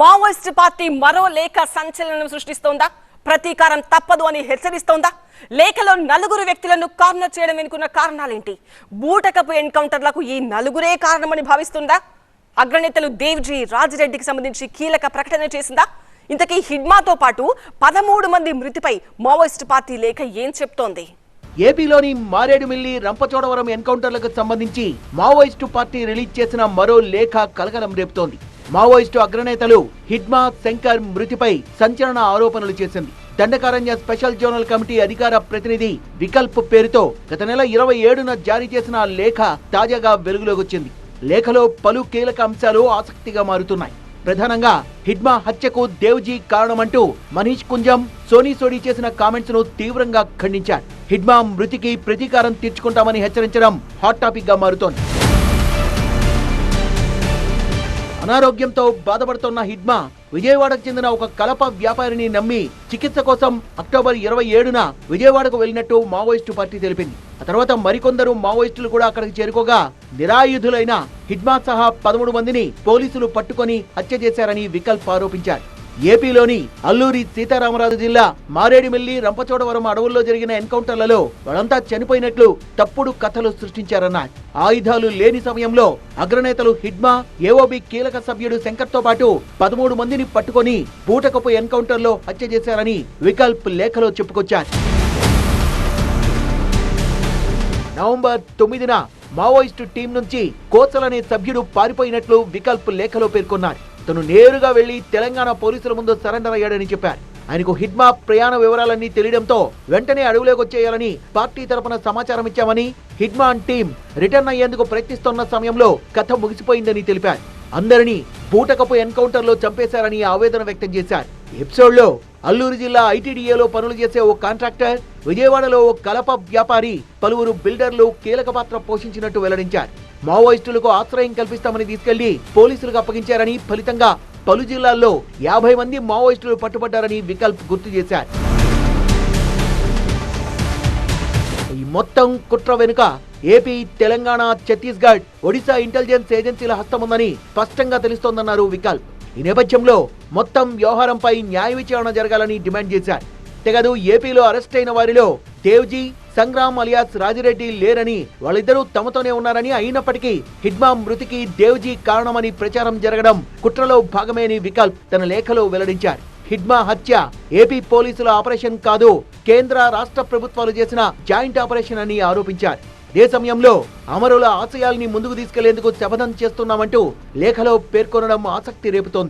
Maoist party మరో లేఖ సంచలనం సృష్టిస్తోందా? ప్రతీకారం తప్పదు అని హెచ్చరిస్తోందా? లేఖలో నలుగురు వ్యక్తులను కార్నర్ చేయడం వెనుకున్న కారణాలేంటి? బూటకపు ఎన్కౌంటర్లకు ఈ నలుగురే కారణమని భావిస్తుందా? అగ్రనేతలు దేవ్జీ రాజిరెడ్డికి సంబంధించి కీలక ప్రకటన చేసిందా? ఇంతకీ హిడ్మాతో పాటు పదమూడు మంది మృతిపై మావోయిస్ట్ పార్టీ లేఖ ఏం చెప్తోంది? ఏపీలోని మారేడుమిల్లి రంపచోడవరం ఎన్కౌంటర్లకు సంబంధించి మావోయిస్టు పార్టీ రిలీజ్ చేసిన మరో లేఖ కలకలం రేపుతోంది. మావోయిస్టు అగ్రనేతలు హిడ్మా శంకర్ మృతిపై సంచలన ఆరోపణలు చేసింది. దండకారణ్య స్పెషల్ జోనల్ కమిటీ అధికార ప్రతినిధి వికల్ప్ పేరుతో గత నెల ఇరవై ఏడున జారీ చేసిన లేఖ తాజాగా వెలుగులోకి వచ్చింది లేఖలో పలు కీలక అంశాలు ఆసక్తిగా మారుతున్నాయి. ప్రధానంగా హిడ్మా హత్యకు దేవ్జీ కారణమంటూ మనీష్ కుంజం సోనీ సోడీ చేసిన కామెంట్స్ను తీవ్రంగా ఖండించారు. హిడ్మా మృతికి ప్రతీకారం తీర్చుకుంటామని హెచ్చరించడం హాట్ టాపిక్గా మారుతోంది. అనారోగ్యంతో బాధపడుతున్న హిడ్మా విజయవాడకు చెందిన ఒక కలప వ్యాపారిని నమ్మి చికిత్స కోసం అక్టోబర్ ఇరవై ఏడున విజయవాడకు వెళ్ళినట్టు మావోయిస్టు పార్టీ తెలిపింది. ఆ తర్వాత మరికొందరు మావోయిస్టులు కూడా అక్కడికి చేరుకోగా నిరాయుధులైన హిడ్మా సహా పదమూడు మందిని పోలీసులు పట్టుకొని హత్య చేశారని వికల్ప్ ఆరోపించారు. ఏపీలోని అల్లూరి సీతారామరాజు జిల్లా మారేడుమిల్లి రంపచోడవరం అడవుల్లో జరిగిన ఎన్కౌంటర్లలో వాళ్ళంతా చనిపోయినట్లు తప్పుడు కథలు సృష్టించారన్నారు ఆయుధాలు లేని సమయంలో అగ్రనేతలు హిడ్మా ఏఓబి కీలక సభ్యుడు శంకర్తో పాటు పదమూడు మందిని పట్టుకొని బూటకపు ఎన్కౌంటర్లో హత్య చేశారని వికల్ప్ లేఖలో చెప్పుకొచ్చారు. నవంబర్ తొమ్మిదిన మావోయిస్టు టీం నుంచి కోసలనే సభ్యుడు పారిపోయినట్లు వికల్ప్ లేఖలో పేర్కొన్నారు. తను నేరుగా వెళ్ళి తెలంగాణ పోలీసుల ముందు సరెండర్ అయ్యాడని చెప్పారు. ఆయనకు హిడ్మా ప్రయాణ వివరాలన్నీ తెలియడంతో వెంటనే అడవిలోకి వచ్చేయాలని పార్టీ తరపున సమాచారం ఇచ్చామని హిడ్మా టీం రిటర్న్ అయ్యేందుకు ప్రయత్నిస్తున్న సమయంలో కథ ముగిసిపోయిందని తెలిపారు. అందరినీ బూటకపు ఎన్కౌంటర్లో చంపేశారని ఆవేదన వ్యక్తం చేశారు. ఎపిసోడ్లో అల్లూరు జిల్లా ఐటీడీఏలో పనులు చేసే ఓ కాంట్రాక్టర్ విజయవాడలో కలప వ్యాపారి పలువురు బిల్డర్లు కీలక పాత్ర పోషించినట్టు వెల్లడించారు. మావోయిస్టులకు ఆశ్రయం కల్పిస్తామని తీసుకెళ్ళి పోలీసులకు అప్పగించారని ఫలితంగా పలు జిల్లాల్లో యాభై మంది మావోయిస్టులు పట్టుబడ్డారని వికల్ప్ గుర్తు చేశారు. ఈ మొత్తం కుట్ర వెనుక ఏపీ తెలంగాణ ఛత్తీస్గఢ్ ఒడిశా ఇంటెలిజెన్స్ ఏజెన్సీల హస్తముందని స్పష్టంగా తెలుస్తోందన్నారు వికల్ప్. ఈ నేపథ్యంలో మొత్తం వ్యవహారంపై న్యాయ విచారణ జరగాలని డిమాండ్ చేశారు. తెగదు ఏపీలో అరెస్ట్ అయిన వారిలో దేవ్జీ సంగ్రామ్ అలియాస్ రాజిరెడ్డి లేరని వాళ్ళిద్దరూ తమతోనే ఉన్నారని అయినప్పటికీ హిడ్మా మృతికి దేవ్జీ కారణమని ప్రచారం జరగడం కుట్రలో భాగమేని వికల్ప్ తన లేఖలో వెల్లడించారు. హిడ్మా హత్య ఏపీ పోలీసుల ఆపరేషన్ కాదు కేంద్ర రాష్ట్ర ప్రభుత్వాలు చేసిన జాయింట్ ఆపరేషన్ అని ఆరోపించారు. అదే సమయంలో అమరుల ఆశయాల్ని ముందుకు తీసుకెళ్ళేందుకు శపథం చేస్తున్నామంటూ లేఖలో పేర్కొనడం ఆసక్తి రేపుతోంది.